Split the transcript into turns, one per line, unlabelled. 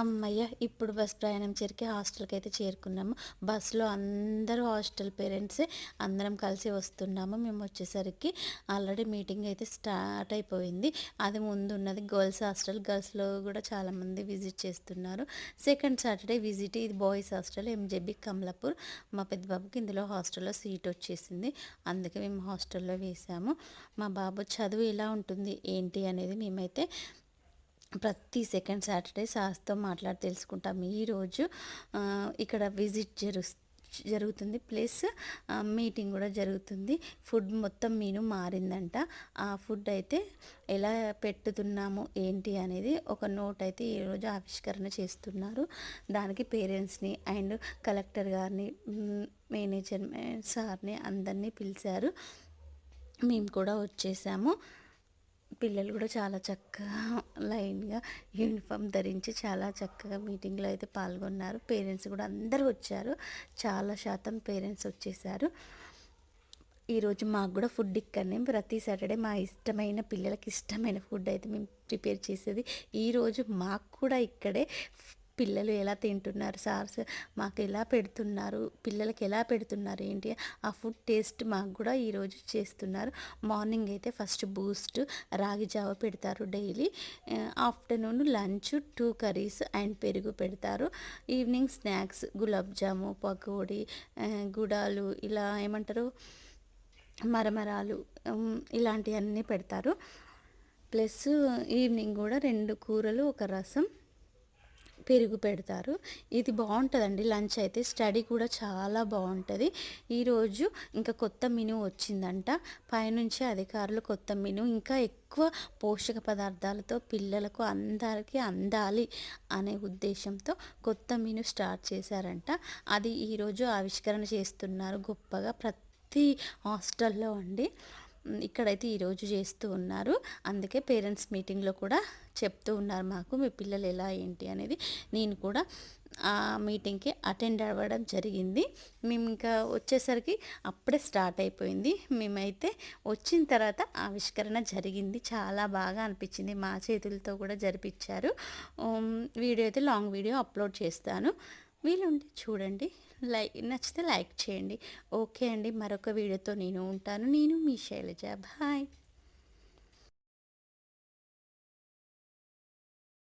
అమ్మయ్య ఇప్పుడు బస్ ప్రయాణం చేరికి హాస్టల్కి అయితే చేరుకున్నాము. బస్సులో అందరూ హాస్టల్ పేరెంట్సే అందరం కలిసి వస్తున్నాము. మేము వచ్చేసరికి ఆల్రెడీ మీటింగ్ అయితే స్టార్ట్ అయిపోయింది. అది ముందు ఉన్నది గర్ల్స్ హాస్టల్. గర్ల్స్లో కూడా చాలామంది విజిట్ చేస్తున్నారు. సెకండ్ సాటర్డే విజిట్ ఇది బాయ్స్ హాస్టల్ ఎంజెబి కమలాపూర్. మా పెద్ద బాబుకి ఇందులో హాస్టల్లో సీట్ వచ్చేసింది. అందుకే మేము హాస్టల్లో వేసాము మా బాబు చదువు ఎలా ఉంటుంది ఏంటి అనేది మేమైతే ప్రతి సెకండ్ సాటర్డే సాస్తో మాట్లాడి తెలుసుకుంటాం. ఈరోజు ఇక్కడ విజిట్ జరు జరుగుతుంది. ప్లస్ మీటింగ్ కూడా జరుగుతుంది. ఫుడ్ మొత్తం మీను మారిందంట. ఆ ఫుడ్ అయితే ఎలా పెట్టుతున్నాము ఏంటి అనేది ఒక నోట్ అయితే ఈరోజు ఆవిష్కరణ చేస్తున్నారు. దానికి పేరెంట్స్ని అండ్ కలెక్టర్ గారిని మేనేజర్ సార్ని అందరినీ పిలిచారు. మేము కూడా వచ్చేసాము. పిల్లలు కూడా చాలా చక్కగా లైన్గా యూనిఫామ్ ధరించి చాలా చక్కగా మీటింగ్లో అయితే పాల్గొన్నారు. పేరెంట్స్ కూడా అందరూ వచ్చారు. చాలా శాతం పేరెంట్స్ వచ్చేసారు. ఈరోజు మాకు కూడా ఫుడ్ ఇక్కడనే. ప్రతి సాటర్డే మా ఇష్టమైన పిల్లలకి ఇష్టమైన ఫుడ్ అయితే మేము ప్రిపేర్ చేసేది. ఈరోజు మాకు కూడా ఇక్కడే పిల్లలు ఎలా తింటున్నారు సార్స్ మాకు ఎలా పెడుతున్నారు? పిల్లలకి ఎలా పెడుతున్నారు ఏంటి? ఆ ఫుడ్ టేస్ట్ మాకు కూడా ఈరోజు చేస్తున్నారు. మార్నింగ్ అయితే ఫస్ట్ బూస్ట్ రాగి జావ పెడతారు daily. Afternoon lunch two curries and పెరుగు పెడతారు. ఈవినింగ్ స్నాక్స్ గులాబ్ జాము పకోడీ గుడాలు ఇలా ఏమంటారు? మరమరాలు ఇలాంటివన్నీ పెడతారు. ప్లస్ ఈవినింగ్ కూడా రెండు కూరలు ఒక రసం పెరుగు పెడతారు. ఇది బాగుంటుందండి. లంచ్ అయితే స్టడీ కూడా చాలా బాగుంటుంది. ఈరోజు ఇంకా కొత్త మెనూ వచ్చిందంట. పైనుంచి అధికారులు కొత్త మెనూ ఇంకా ఎక్కువ పోషక పదార్థాలతో పిల్లలకు అందరికీ అందాలి అనే ఉద్దేశంతో కొత్త మెనూ స్టార్ట్ చేశారంట. అది ఈరోజు ఆవిష్కరణ చేస్తున్నారు గొప్పగా ప్రతి హాస్టల్లో అండి. ఇక్కడైతే ఈరోజు చేస్తూ ఉన్నారు. అందుకే పేరెంట్స్ మీటింగ్లో కూడా చెప్తూ ఉన్నారు మాకు మీ పిల్లలు ఎలా ఏంటి అనేది. నేను కూడా ఆ మీటింగ్కి అటెండ్ అవ్వడం జరిగింది. మేము ఇంకా వచ్చేసరికి అప్పుడే స్టార్ట్ అయిపోయింది. మేమైతే వచ్చిన తర్వాత ఆవిష్కరణ జరిగింది. చాలా బాగా అనిపించింది. మా చేతులతో కూడా జరిపించారు. వీడియో అయితే లాంగ్ వీడియో అప్లోడ్ చేస్తాను. వీలుంటే చూడండి. లైక్ నచ్చితే లైక్ చేయండి. ఓకే అండి. మరొక వీడియోతో నేను ఉంటాను. నేను మీ శైలజ. బాయ్.